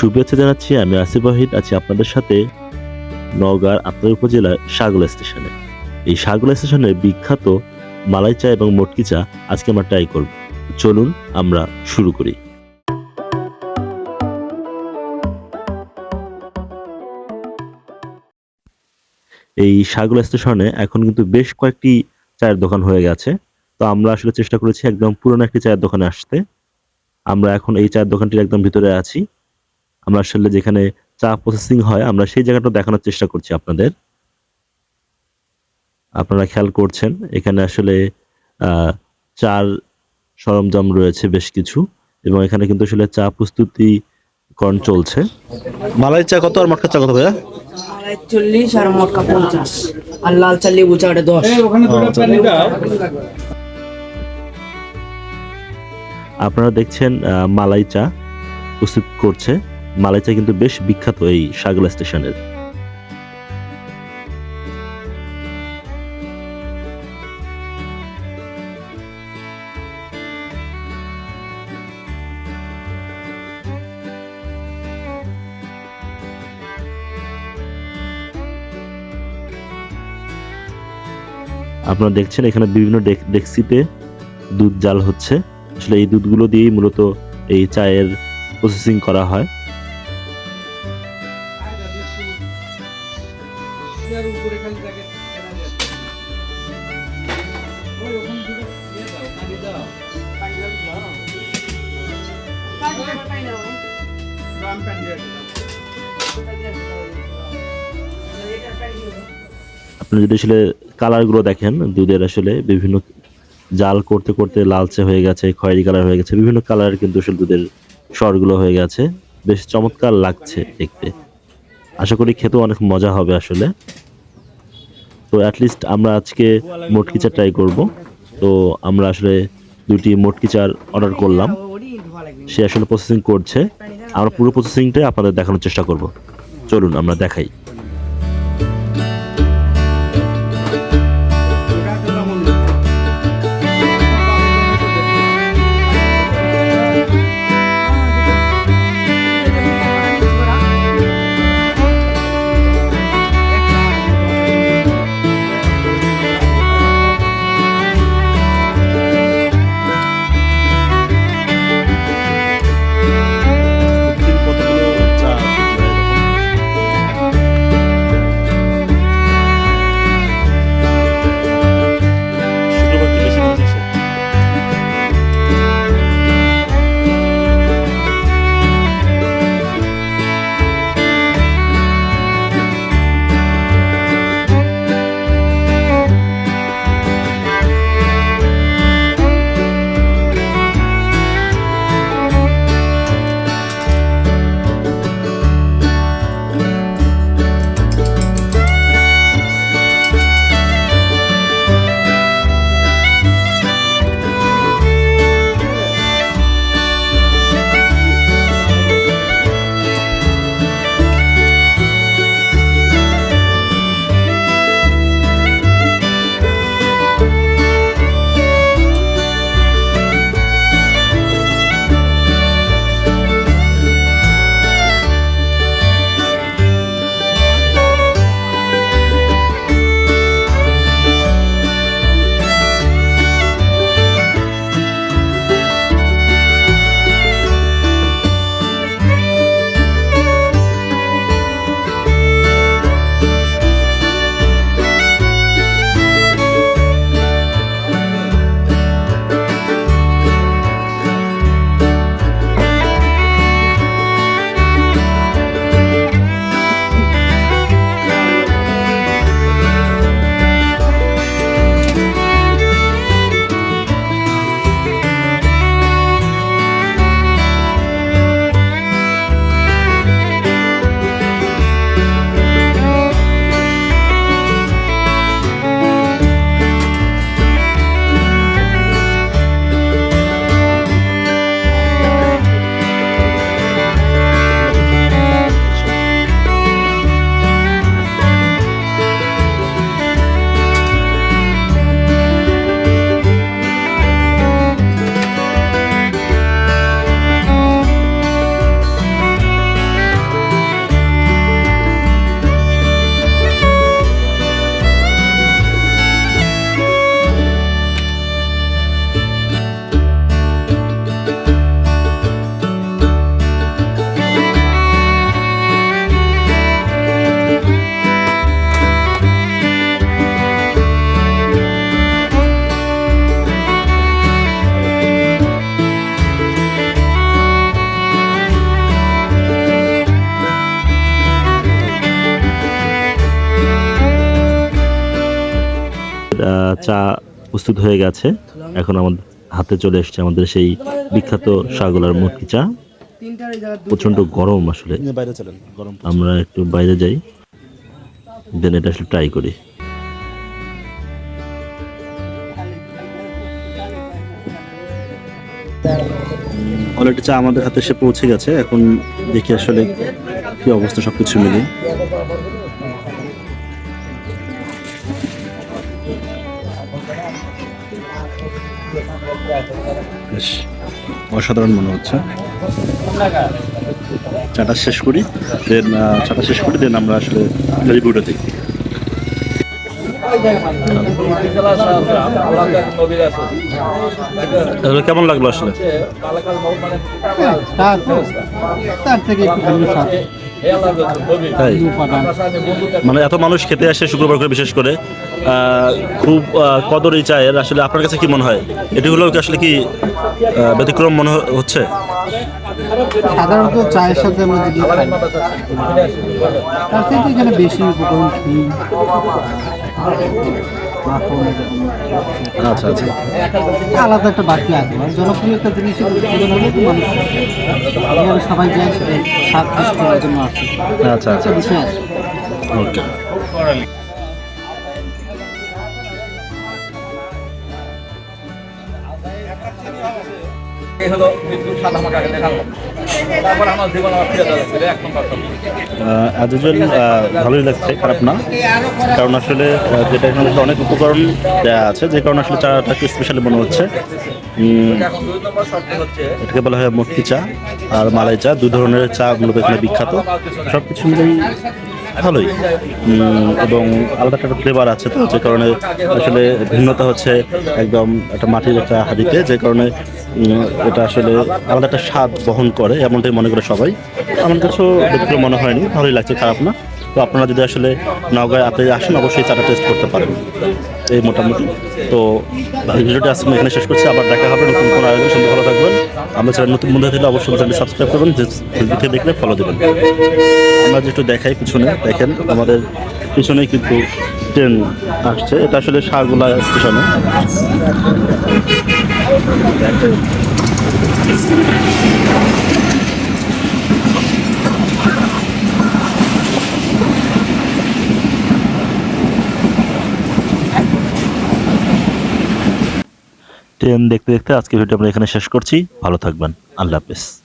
শুভেচ্ছা জানাচ্ছি, আমি আসিফ ওয়াহিদ, আছি আপনাদের সাথে নওগাঁর আপনার উপজেলার সাগলা স্টেশনে। এই সাগলা স্টেশনের বিখ্যাত মালাই চা এবং মটকি চা আজকে আমরা ট্রাই করব। চলুন আমরা শুরু করি। এই সাগলা স্টেশনে এখন কিন্তু বেশ কয়েকটি চায়ের দোকান হয়ে গেছে। তো আমরা আসলে চেষ্টা করেছি একদম পুরনো একটি চায়ের দোকানে আসতে। আমরা এখন এই চায়ের দোকানটির একদম ভিতরে আছি। আমরা আসলে যেখানে চা প্রসেসিং হয় আমরা সেই জায়গাটা দেখানোর চেষ্টা করছি আপনাদের। আপনারা খেয়াল করছেন এখানে আসলে চার সরঞ্জাম রয়েছে বেশ কিছু এবং এখানে কিন্তু আসলে চা প্রস্তুতি করণ চলছে। মালাই চা কত আর মটকা চা কত ভাইয়া? চল্লিশ আর মটকা পঞ্চাশ আর লাল চা লেবু চাটা দশ। আপনারা দেখছেন আহ, মালাই চা প্রস্তুত করছে। চা কিন্তু বেশ বিখ্যাত এই সাগলা স্টেশনের। আপনারা দেখছেন এখানে বিভিন্ন ডেক- ডেক্সিতে দুধ জাল হচ্ছে। আসলে এই দুধগুলো দিয়েই মূলত এই চায়ের প্রসেসিং করা হয়। আপনি যদি আসলে কালারগুলো দেখেন দুধের আসলে বিভিন্ন জাল করতে করতে লালচে হয়ে গেছে খয়েরি কালার হয়ে গেছে বিভিন্ন কালারের কিন্তু আসলে দুধের স্বরগুলো হয়ে গেছে। বেশ চমৎকার লাগছে দেখতে। আশা করি খেতেও অনেক মজা হবে আসলে। তো অ্যাটলিস্ট আমরা আজকে মটকি কিচার ট্রাই করব। তো আমরা আসলে দুটি মটকি কিচার অর্ডার করলাম। সে আসলে প্রসেসিং করছে। আমরা পুরো প্রসেসিংটাই আপনাদের দেখানোর চেষ্টা করব। চলুন আমরা দেখাই। চা প্রস্তুত হয়ে গেছে। এখন আমাদের হাতে চলে এসেছে আমাদের সেই বিখ্যাত শাহগোলার মুটকি চা। প্রচণ্ড গরম আসলে। বাইরে চলেন গরম আমরা একটু বাইরে যাই। দেন এটা আসলে ট্রাই করি। অলরেডি চা আমাদের হাতে এসে পৌঁছে গেছে। এখন দেখি আসলে কি অবস্থা সবকিছু মিলিয়ে। বেশ, অসাধারণ মনে হচ্ছে। চাটা শেষ করি দেন চাটা শেষ করি দেন আমরা আসলে রিভিউটা দেখি। কেমন লাগল আসলে? তার থেকে একটু মানে এত মানুষ খেতে আসে শুক্রবার করে বিশেষ করে খুব আহ, কদর এই চায়ের। আসলে আপনার কাছে কি মনে হয়? এটি হলো আসলে কি ব্যতিক্রম মনে হচ্ছে? সাধারণত চায়ের সাথে আমরা যদি তার এখানে বেশি উপকরণ আচ্ছা আচ্ছা। আলাদা একটা বাড়তি আগ্রহ আর জনপ্রিয় একটা জিনিস সবাই যায় সাত করার জন্য আসে। আচ্ছা আচ্ছা। ওকে এই হলো বিদ্যুৎ সাদা মাটাকে দেখালাম তারপর আমার জীবন আমার ফিরে যাচ্ছে এক নম্বর অ্যাজ ভালোই লাগছে খারাপ না। কারণ আসলে যেটা এখানে অনেক উপকরণ দেওয়া আছে যে কারণে আসলে চাটাকে স্পেশালি মনে হচ্ছে। এটাকে বলা হয় মটকি চা আর মালাই চা দু ধরনের চা মূলত এখানে বিখ্যাত। সব কিছু মিলেই ভালোই। এবং আলাদা একটা ফ্লেভার আছে তো, যে কারণে আসলে ভিন্নতা হচ্ছে একদম একটা মাটির একটা হাঁড়িতে, যে কারণে এটা আসলে আলাদা একটা স্বাদ বহন করে, এমনটাই মনে করে সবাই। আমার কাছেও মনে হয়নি, ভালোই লাগছে, খারাপ না। তো আপনারা যদি আসলে নওগাঁয় আপনি আসেন, অবশ্যই চাটা টেস্ট করতে পারেন। এই মোটামুটি। তো ভিডিওটা আজকে আমি এখানে শেষ করছি। আবার দেখা হবে নতুন কোনো আয়োজন সঙ্গে ভালো থাকবেন। আমরা চ্যানেল নতুন বন্ধু থাকলে অবশ্যই চ্যানেল সাবস্ক্রাইব করবেন, যে দেখলে ফলো দেবেন। আমরা যেটু দেখাই পিছনে, দেখেন আমাদের পিছনেই কিন্তু ট্রেন আসছে। এটা আসলে শাহগুলা স্টেশনে। ট্রেন দেখতে দেখতে আজকে ভিডিও আমরা এখানে শেষ করছি। ভালো থাকবেন। আল্লাহ হাফেজ।